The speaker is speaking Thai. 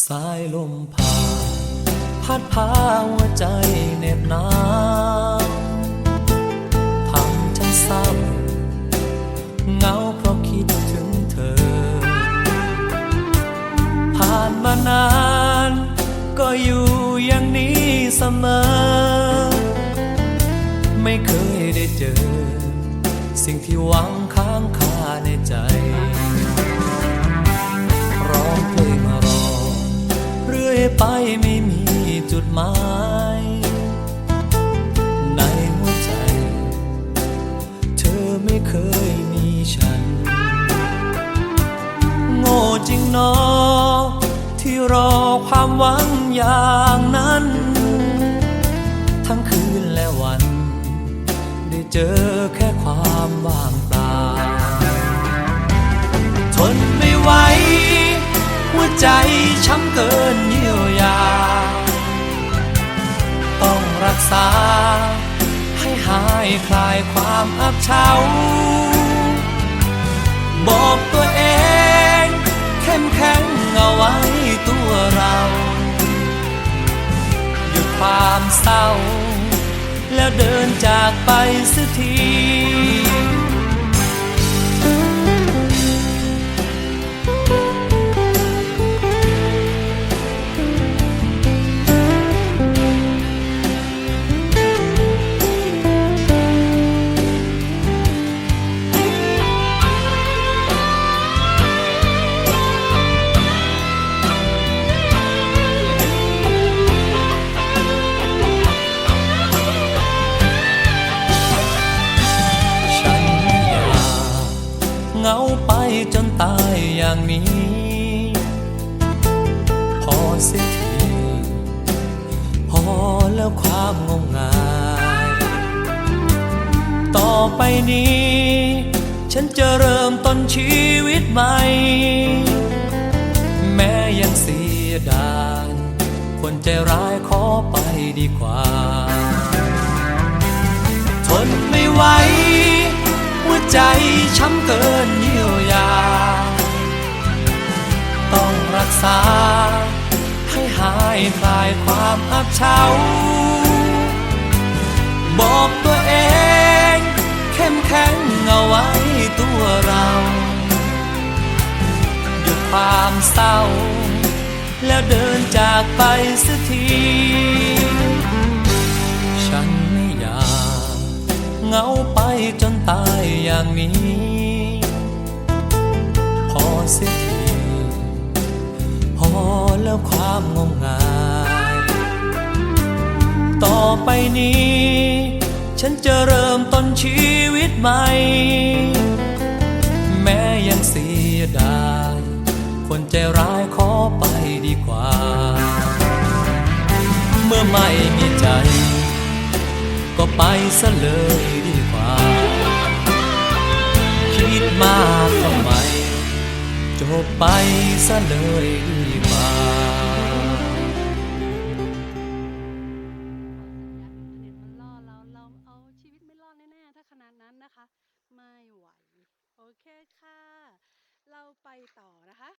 สายลมผ่าน พัดพาหัวใจเหน็บหนาวทำฉันเศร้าเหงาเพราะคิดถึงเธอ ผ่านมานาน ก็อยู่อย่างนี้เสมอ ไม่เคยได้เจอ สิ่งที่หวังค้างคาในใจ หมายในหัวใจ เธอไม่เคยมีฉัน โง่จริงนอที่รอความหวังอย่างนั้น ทั้งคืนและวัน ได้เจอแค่ความว่างเปล่าทนไม่ไหวหัวใจช้ำเกินยี คลายความอับเฉาบอกตัวเอง เข้มแข็งเอาไว้ตัวเรา หยุดความเศร้า แล้วเดินจากไปสักที จนตายอย่างนี้ พอสียทีพอแล้วความงมงายต่อไปนี้ ฉันจะเริ่มต้นชีวิตใหม่ แม้ยังเสียดายคนใจร้ายขอไปดีกว่า ทนไม่ไหวหัวใจช้ำเกินยี คลายความอับเฉาบอกตัวเอง เข้มแข็งเอาไว้ตัวเราหยุดความเศร้า แล้วเดินจากไปสักที ฉันไม่อยากเงาไปจนตายอย่างนี้ พอเสียทีพอแล้วความงมงาย ต่อไปนี้ ฉันจะเริ่มต้นชีวิตใหม่ แม้ยังเสียดาย คนใจร้ายขอไปดีกว่า เมื่อไม่มีใจ ก็ไปซะเลยดีกว่า คิดมากทำไมจบไปซะเลยดีานนั้นนะคะ ไม่ไหว โอเคค่ะ เราไปต่อนะคะ